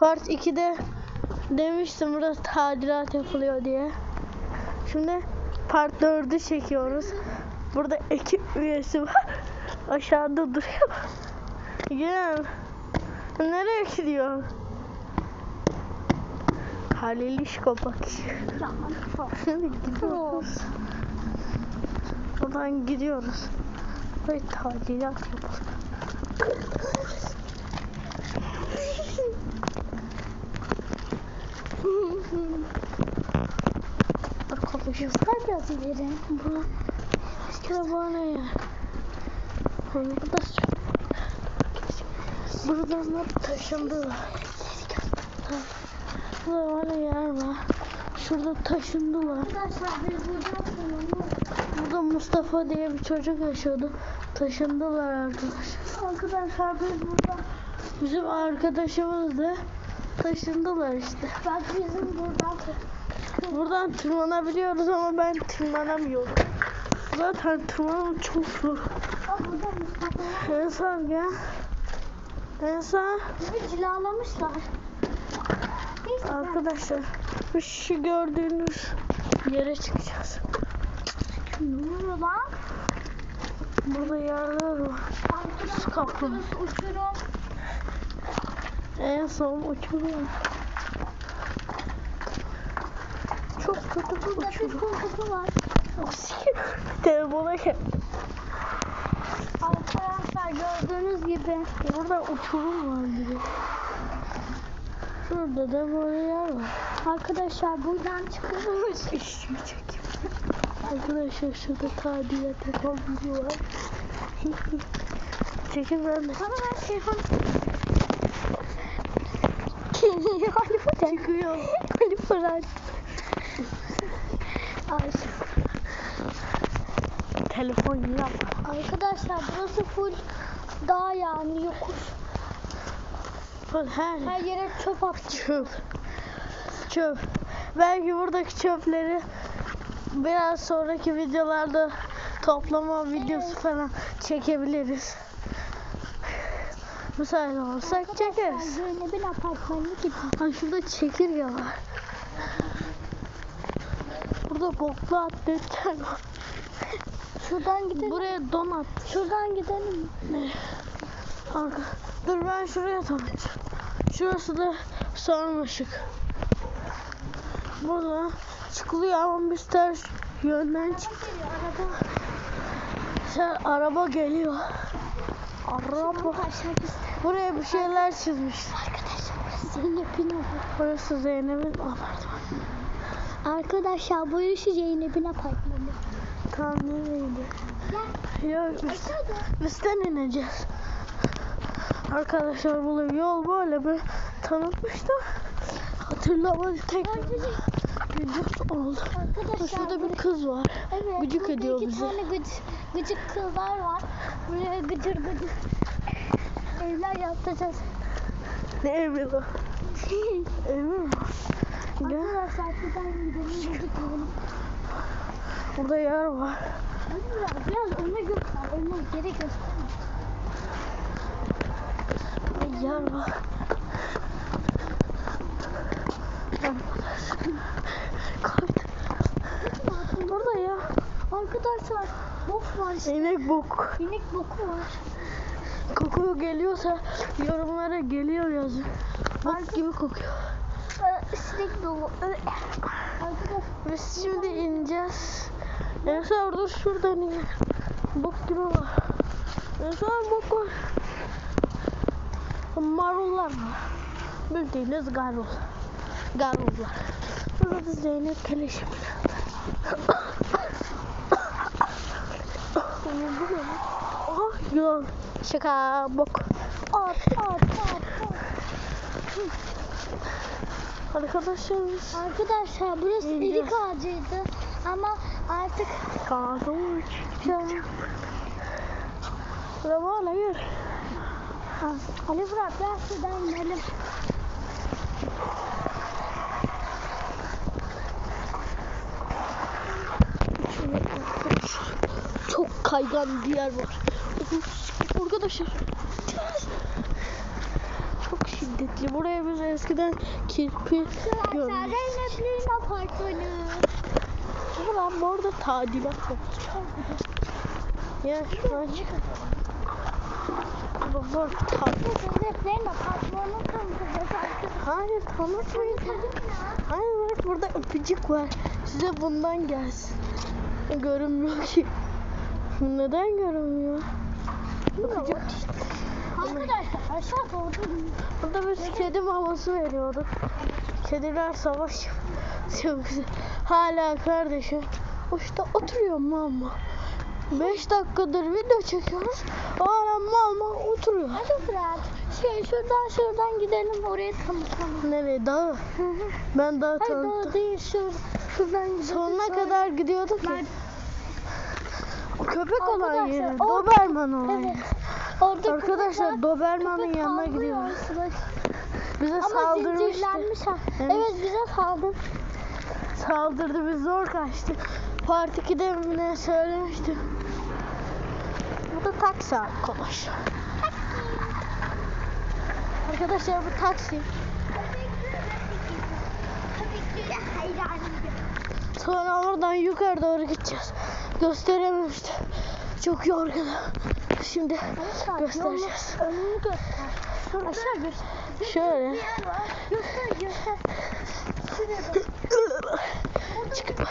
Part 2'de demiştim burada tadilat yapılıyor diye. Şimdi part 4'ü çekiyoruz. Burada ekip üyesi var. Aşağıda duruyor. Gel. Nereye gidiyor? Halil İşkopak. gidiyoruz. Buradan gidiyoruz. Ve tadilat yapılıyor. Arkadaşım Kay biraz ileri. bu kütüphane ya. Burada Buradan da taşındılar. Burada var yer var. Şurada taşındılar. Arkadaşlar biz burada. Burada Mustafa diye bir çocuk yaşıyordu. Taşındılar arkadaşlar. Arkadaşlar biz burada. Bizim arkadaşımız da taşındılar işte. Bak bizim buradan. Buradan tırmanabiliyoruz ama ben tırmanamıyorum. Zaten tırmanım çok zor. Mustafa. Ensar gel. Ensar. Bizi cilalamışlar. Arkadaşlar şu gördüğünüz yere çıkacağız. Ne oluyor lan? Burada yerler var. Su. Burası uçurum. En son uçuruyor. Çok kötü bir uçurum. korkusu var. Telefona gel. Arkadaşlar gördüğünüz gibi. Burada uçurum var biri. Şurada da böyle yer var. Arkadaşlar buradan çıkıyoruz. İşimi çekeyim. Arkadaşlar şurada tadilat yapan biri var. Ben de. Bana ver telefon. Çıkıyor. Ali Fırat. Ay, Telefon yap. Arkadaşlar burası full dağ yani yokuş. Her Her yere çöp atmış. çöp. Çöp. Belki buradaki çöpleri biraz sonraki videolarda toplama videosu falan çekebiliriz. Müsait olursak çekeriz. Zeynep'in apartmanına gidiyor. Ha şurada çekirge var. Burada boklu atletler var. Şuradan gidelim. Buraya don at. Şuradan gidelim. Arka. Dur ben şuraya tanıtacağım. Şurası da sarmaşık. Burada çıkılıyor ama biz ters yönden çık. Araba. Sen araba geliyor. Araba. Buraya bir şeyler çizmişler. Arkadaşlar Zeynep'in. Burası Zeynep'in apartmanı. Arkadaşlar burası Zeynep'in apartmanı. Tam nereydi? Yok üst, üstten ineceğiz. Arkadaşlar bu yol böyle bir tanıtmıştım. Hatırlamadı tek vücut oldu. Arkadaşlar Şurada bir kız var. Evet, Gıcık ediyor bizi. tane gıcık, gıcık kızlar var. Buraya gıcır gıcır evler yapacağız. Ne evi lan? Evi mi? Arkadaşlar şuradan gidelim gıcık gidelim. Burada yer var. Biraz, biraz öne göster. Öne geri göster. Yer var. Kaydı. Burada ya. Arkadaşlar bok var işte. İnek bok. İnek boku var. Kokuyor geliyorsa yorumlara geliyor yazın. Bok gibi kokuyor. Ee, sinek dolu. Ee, Arkadaşlar Biz şimdi ineceğiz. Ensar dur şuradan in. Bok gibi var. Ensar bok var. Marullar var. Bildiğiniz garul. Garullar. Burada da Zeynep Keleşim. Oh yol. Şaka bok. at at at at. Arkadaşlar burası İneceğiz. erik ağacıydı. Ama artık Kağıdı çıkacağım. Araba hayır. Ha, Ali Fırat gel şuradan gidelim. Çok kaygan bir yer var. Arkadaşlar. Çok şiddet. şiddetli. Buraya biz eskiden kirpi apartmanı. Ulan bu arada tadilat yapacağım. Ya şu an çık. Baba tadilat. Hayır tanıtmayın. Hayır bak burada öpücük var. Size bundan gelsin. Görünmüyor ki. Neden görünmüyor? Öpücük. Arkadaşlar aşağı doğru. Burada biz kedi maması veriyorduk. Kediler savaş Çok güzel. Hala kardeşim. Uçta oturuyor mama. 5 dakikadır video çekiyoruz. Hala mama oturuyor. Hadi Fırat. Şey şuradan şuradan gidelim oraya tanıtalım. Nereye? Dağı. Ben Hayır tanıttım. doğru değil şu şuradan gidelim. Sonuna kadar gidiyorduk ya. Nerede? Köpek olan yeri. o- Doberman olan Evet. Orada Arkadaşlar. Doberman'ın yanına gidiyoruz. Bize Ama saldırmıştı. ha. Evet. Evet bize saldırdı. Saldırdı biz zor kaçtık. Part 2'de mi ne söylemiştim. Bu da taksi arkadaşlar. Arkadaşlar bu taksi. Sonra oradan yukarı doğru gideceğiz. Gösterememiştim. Çok yorgunum. Şimdi göstereceğiz. Önünü göster. Aşağı göster. Şöyle. Göster göster. Şuraya. Çıkıp.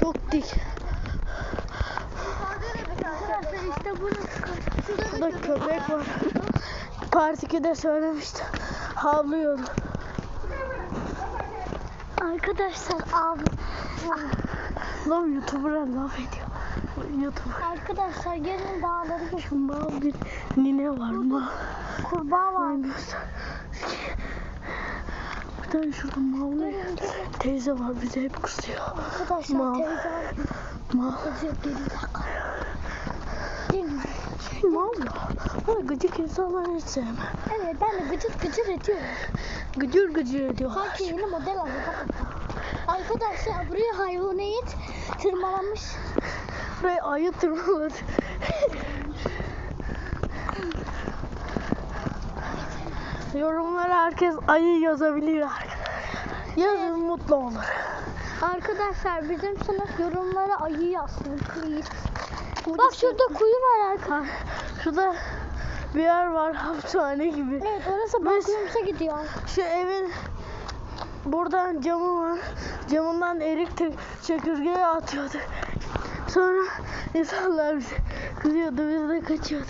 Çok dik. İşte. Burada köpek var. Part 2'de söylemiştim. Havlıyordu. Arkadaşlar abi. Lan YouTuber'a laf ediyor. YouTuber. Arkadaşlar gelin dağları geçin. Mal bir nine var mı? Kurbağa var. Tane şurada bir teyze var bize hep kızıyor. Arkadaşlar Mal. teyze var. Mal. Dakika. Gelin. Şey mal ya. Böyle gıcık insanları hiç sevmem. Evet ben de gıcır gıcır ediyorum. Gıcır gıcır ediyorlar. Sanki yeni model aldı. Arkadaşlar buraya hayvaniyet tırmalamış. Buraya ayı tırmaladı. Yorumlara herkes ayı yazabilir arkadaşlar. Yazın mutlu olur. Arkadaşlar bizim sınıf yorumlara ayı yazsın. please. Bak şurada kuyu var arka. Şurada bir yer var hapishane gibi. Evet orası bakımımıza gidiyor. Şu evin buradan camı var. Camından erik te- çekirgeği atıyordu. Sonra insanlar bize kızıyordu biz de kaçıyorduk.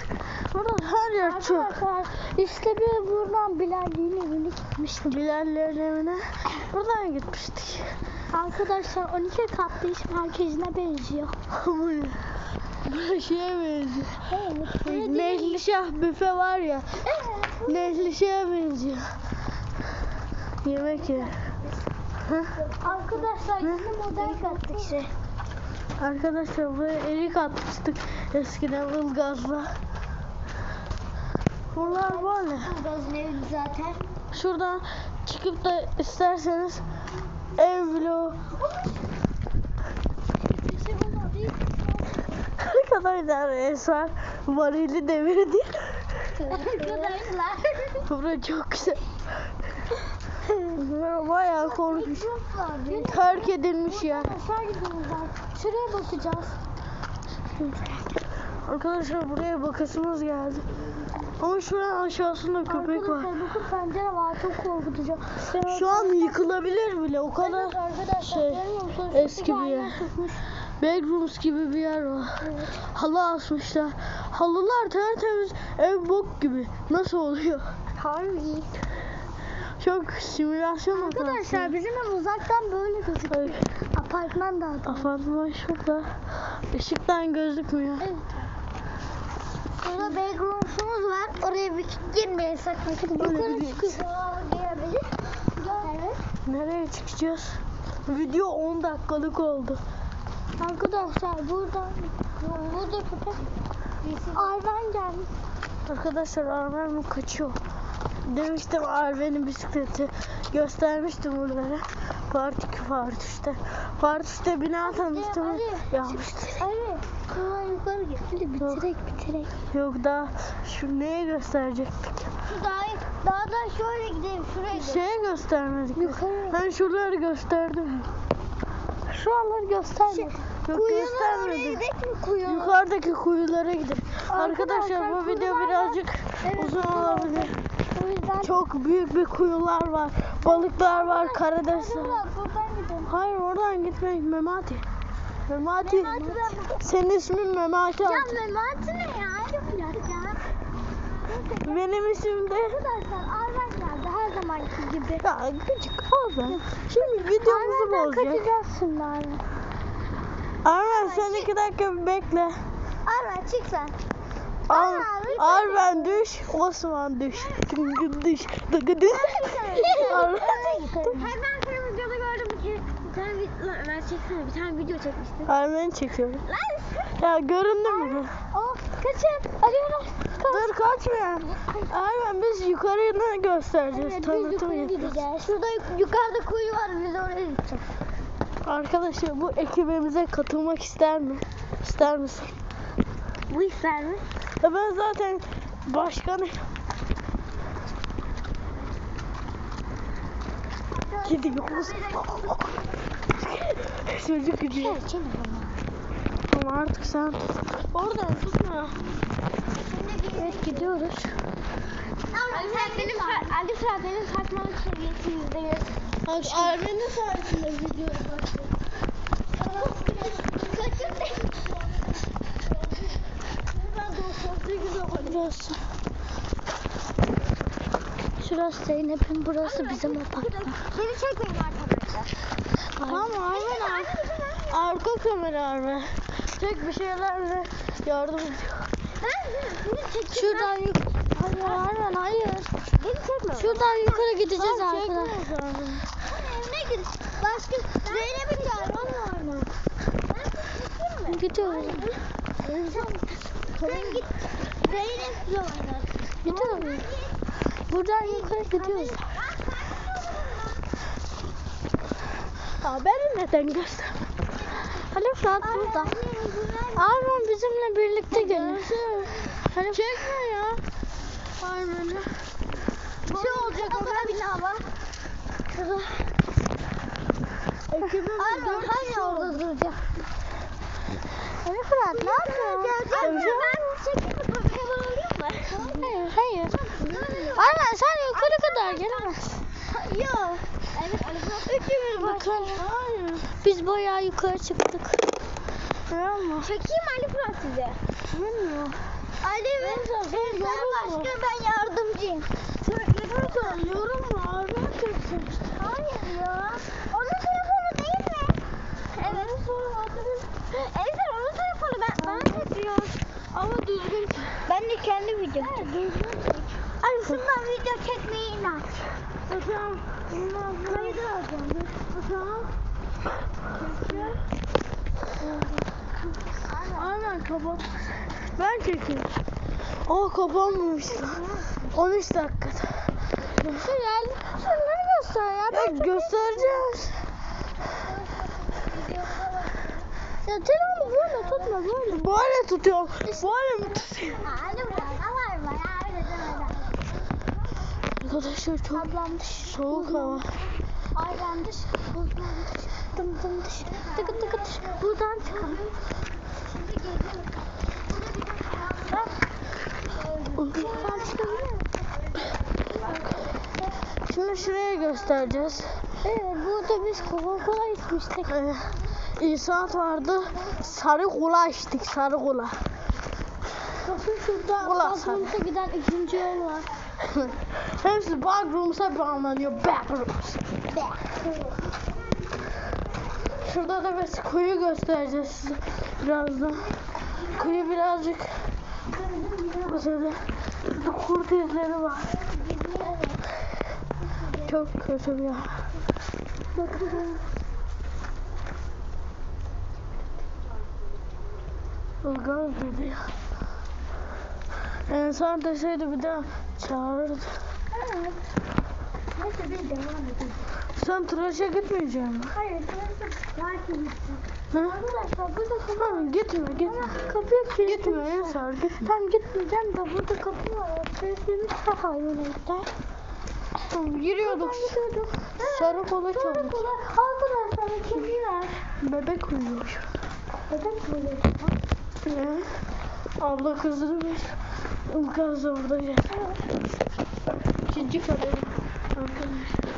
Burada her yer çöp. Arkadaşlar işte bir buradan Bilal'in evine gitmiştik. Bilallerin evine buradan gitmiştik. Arkadaşlar 12 katlı iş merkezine benziyor. Bu şeye benziyor. Evet. Nehlişah büfe var ya. Evet. Nehlişah'a benziyor. Yemek ye. Arkadaşlar yeni model kattık işte. Arkadaşlar buraya erik atmıştık eskiden ılgazla. Bunlar böyle. Gazın evini zaten. Şuradan çıkıp da isterseniz ev vlogu arkadaşlar Esra varili devirdi. Arkadaşlar. Burası çok güzel. Bayağı korkunç. Terk edilmiş ya. Aşağı gidiyoruz. Şuraya bakacağız. Arkadaşlar buraya bakasımız geldi. Ama şuranın aşağısında köpek var. Arkadaşlar bakın pencere var çok korkutucu. Şu an yıkılabilir bile o kadar Evet şey, eski bir yer. Backrooms gibi bir yer var. Evet. Halı asmışlar. Halılar tertemiz ev bok gibi. Nasıl oluyor? Harbi. Çok simülasyon Arkadaşlar bizim ev uzaktan böyle gözüküyor. Evet. Apartman da. Apartman şurada. Işıktan gözükmüyor. Evet. Burada background'umuz var. Oraya bir girmeyin sakın. Yukarı çıkıyor. Gelebilir. Evet. Nereye çıkacağız? Video 10 dakikalık oldu. Arkadaşlar burada burada köpek Arven gelmiş. Arkadaşlar Armen kaçıyor. Demiştim Armen'in bisikleti. Göstermiştim buralara. Part 2 part 3'te. Part 3'te bina tanıtımı Ali. yapmıştık. Hayır. Şuradan yukarı. Hadi bitirek bitirek. Yok daha şu neye gösterecektik? Şu daha Daha da şöyle gideyim şuraya gidelim. Şeye göstermedik. Yukarı. Ben şuraları gösterdim. Şuraları gösterme. Yok Kuyunun göstermedim. gidelim mi kuyunun? Yukarıdaki kuyulara gidelim. Arkadaşlar Arkadaşlar, bu video kuyular var. birazcık Evet, uzun kuyular var. olabilir. Yüzden Çok büyük bir kuyular var. Balıklar var. Buradan buradan gidelim. Hayır oradan gitmek Memati. Memati. Memati'den- Senin ismin Memati. Ya artık. Memati ne ya? Biraz ya. Benim isim de Arkadaşlar Arven geldi her zamanki gibi. ya küçük Arven. Şimdi videomuzu Arven'den bozacak. kaçacağız şimdi Arven. Arven sen iki dakika bekle. Arven çık sen. Ar Arven, Arven düş, Osman düş. Çünkü düş. Dıgı düş. Hayır ben videoda gördüm ki bir tane video, Ömer çeksene bir tane video çekmiştin. Arven'i çekiyorum. Lan! Ya göründü mü? Oh kaçın. Arıyorlar. Dur kaçma. Arven biz yukarını göstereceğiz. Evet, biz Tanıtım yukarı yapacağız. gideceğiz. Şurada yuk- yukarıda kuyu var biz oraya gideceğiz. Arkadaşlar bu ekibimize katılmak ister mi? İster misin? Bu ister mi? Ya ben zaten başkanı gidiyoruz. Çocuk gidiyor. Ama artık sen oradan tutma. Evet gidiyoruz. Ama sen benim Ali Fırat benim saçmalık seviyesi yüzde yüz. Sayesinde video başlıyor. Ben 98 Burası. Şurası Zeynep'in, burası bizim apartman. Beni çekmeyin arkadaşlar. Tamam ar arka kamera Armen. Tek bir şeylerle yardım ediyor. Şuradan yukarı. Hayır Arven hayır. Beni çekme. Şuradan yukarı gideceğiz arkadaşlar. evine git. Başka Zeynep'i çağır. Onun var mı? Ben çekeyim mi? Gidiyoruz. Sen git. Zeynep'le oynar. Gidiyoruz. Buradan yukarı gidiyoruz. Ya beni neden göster? Ali Fırat burada. Arven bizimle birlikte gelir. Hani çekme ya. Armen'i. Bir şey olacak ona bina var. Ekibimiz Arman dört kişi orada duracak. Ali Fırat ne yapıyorsun? Arman ben çekeyim mi? Kamera alayım mı? Hayır hayır. Arven sen yukarı kadar gelemezsin. Yok. Evet Ali Fırat. Üçümüz Bakın. Biz bayağı yukarı çıktık. Yapma. Çekeyim mi Ali Fırat size? Bilmiyorum. Ali ve sen başka ben yardımcıyım. Lütfen yorulma. Armen çeksin. Hayır ya. Onun telefonu değil mi? Evet. Evet onun telefonu ben bana çekiyor. Ama düzgün çek. Ben de kendi video çekeyim. Ay şundan video çekmeyi inat. Bakalım. Kaydı alacağım. Bakalım. Armen kapat. Ben çekeyim. Aa kapanmamış lan. 13 dakikada. Gel. Şunları göster ya. Ya göstereceğiz. Ya telefonu böyle tutma böyle. Böyle tutuyorum. Böyle mi deme. Arkadaşlar çok Ablam dış. soğuk hava. Ayran dış. Buzdan dış. Dım dım dış. Tıkı tıkı dış. Buradan çıkalım. Şimdi şuraya göstereceğiz. Evet burada biz Coca-Cola içmiştik. Ee, İsat vardı. Sarı kola içtik. Sarı kola. Bakın şurada Bakrums'a giden ikinci yol var. Hepsi backrooms'a bağlanıyor. Backrooms. Şurada da biz kuyu göstereceğiz size birazdan. Kuyu birazcık mesela kurt izleri var. Çok kötü bir yer. Ilgaz dedi ya. İnsan deseydi bir daha çağırırdı. Evet. Neyse biz devam edelim. Sen tıraşa gitmeyecek misin? Hayır, burası belki gideceğim. Arkadaşlar burada kapı Ha, gitme gitme. Kapıyı Gitme kilitlemişler. Ensar gitme. Tam gitmeyeceğim de burada kapı var. Sesimiz sağ hayvan evler. Giriyorduk. Sarı kola çaldık. Arkadaşlar kediler. Bebek uyuyor. Bebek böyle. Ne? Abla kızını bir Ilgaz da burada. İkinci kaderi. Arkadaşlar.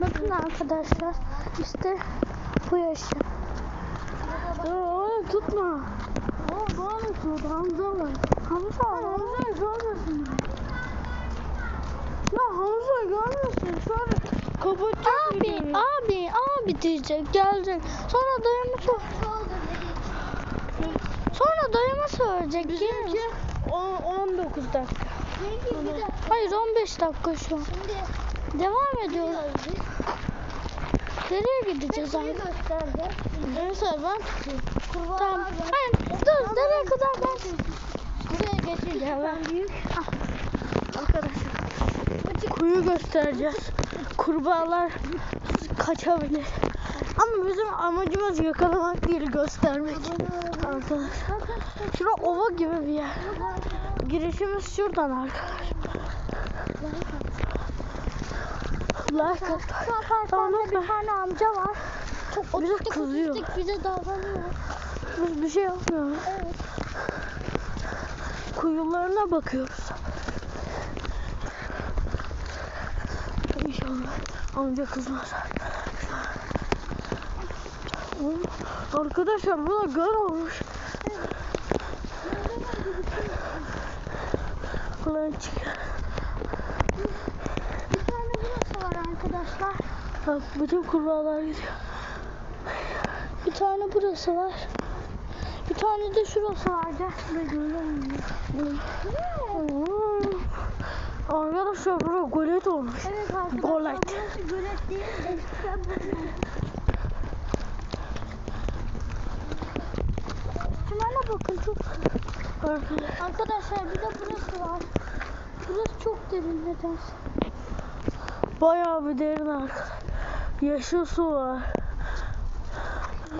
Bakın arkadaşlar işte bu yaşı. Ya oğlum tutma. Aa bana tut. Hamza var. Hamza Hamza'yı görmesin. Ya Hamza görmesin. Sonra kapatacak Abi, abi, abi diyecek, gelecek. Sonra sor. Sonra dayıma söyleyecek. Bizimki on- 19 dakika. Hayır 15 dakika şu an. Devam ediyoruz. Nereye gideceğiz abi? Neyse ben tutayım. Tamam. Hayır dur nereye kadar ben Buraya geçeceğim ben büyük. Arkadaşlar. Kuyu göstereceğiz. Kurbağalar kaçabilir. Ama bizim amacımız yakalamak değil göstermek. Arkadaşlar. Şura ova gibi bir yer. Girişimiz şuradan arkadaşlar. Like at. Tamam bir tane amca var. Çok Bize otistik kızıyor. otistik bize davranıyor. Biz bir şey yapmıyoruz. Evet. Kuyularına bakıyoruz. İnşallah amca kızmaz. Arkadaşlar burada göl olmuş. Ulan çık. Bir tane burası var arkadaşlar. Bak bütün kurbağalar gidiyor. Bir tane burası var. Bir tane de şurası var. Gel şuraya görelim. Hmm. Arkadaşlar burada golet olmuş. Evet arkadaşlar Golet. burası gölet değil. Eskiden burası. Şunlara bakın çok Arkadaşlar. Arkadaşlar bir de burası var. Burası çok derin nedense. Bayağı bir derin arkadaşlar. Yeşil su var.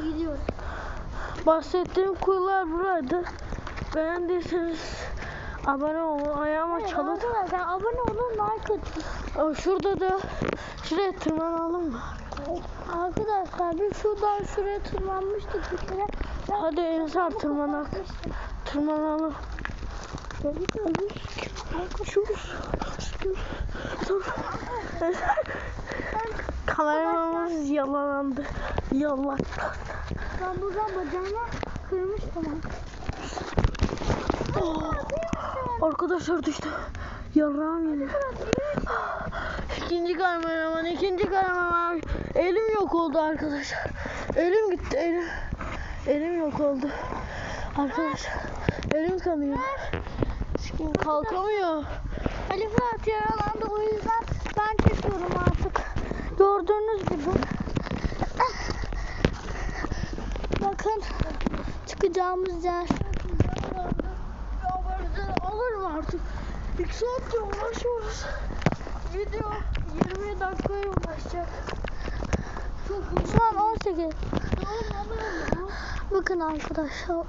Gidiyoruz. Bahsettiğim kuyular buraydı. Beğendiyseniz abone olun. Ayağıma Evet, çalın. arkadaşlar abone olun like atın. Şurada da şuraya tırmanalım mı? Arkadaşlar biz şuradan şuraya tırmanmıştık bir kere. Hadi Ensar tırmanak. Tırmanalım. Kameramız yalanlandı. Yalan. Ben buradan bacağımı kırmıştım. Oh. Arkadaşlar düştü. Yarrağım yine. İkinci kameraman, ikinci kameraman. Elim yok oldu arkadaşlar. Elim gitti, elim. Elim yok oldu. Arkadaşlar, elim kanıyor. Şimdi kalkamıyor. Ali Fırat yaralandı o yüzden ben çekiyorum artık. Gördüğünüz gibi. Bakın çıkacağımız yer. Olur mu artık? İki saattir uğraşıyoruz. Video 20 dakikaya ulaşacak. Çok Şu an 18. Bakın arkadaşlar o.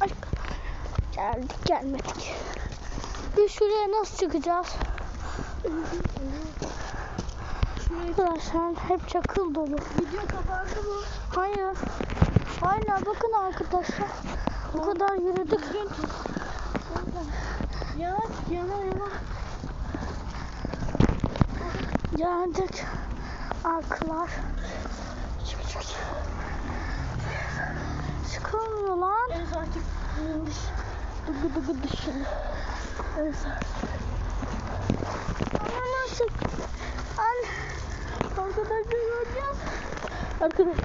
Ay, Geldik gelmedik. Biz şuraya nasıl çıkacağız? Arkadaşlar hep çakıl dolu. Video kapandı mı? Hayır. Hala bakın arkadaşlar. Bu kadar yürüdük. Yana yana yana. Geldik. Arkalar. Çıkılmıyor lan. En artık dıgı dıgı dışını. Evet. Ama nasıl? Anne. Arkadaşlar göreceğiz. Arkadaşlar.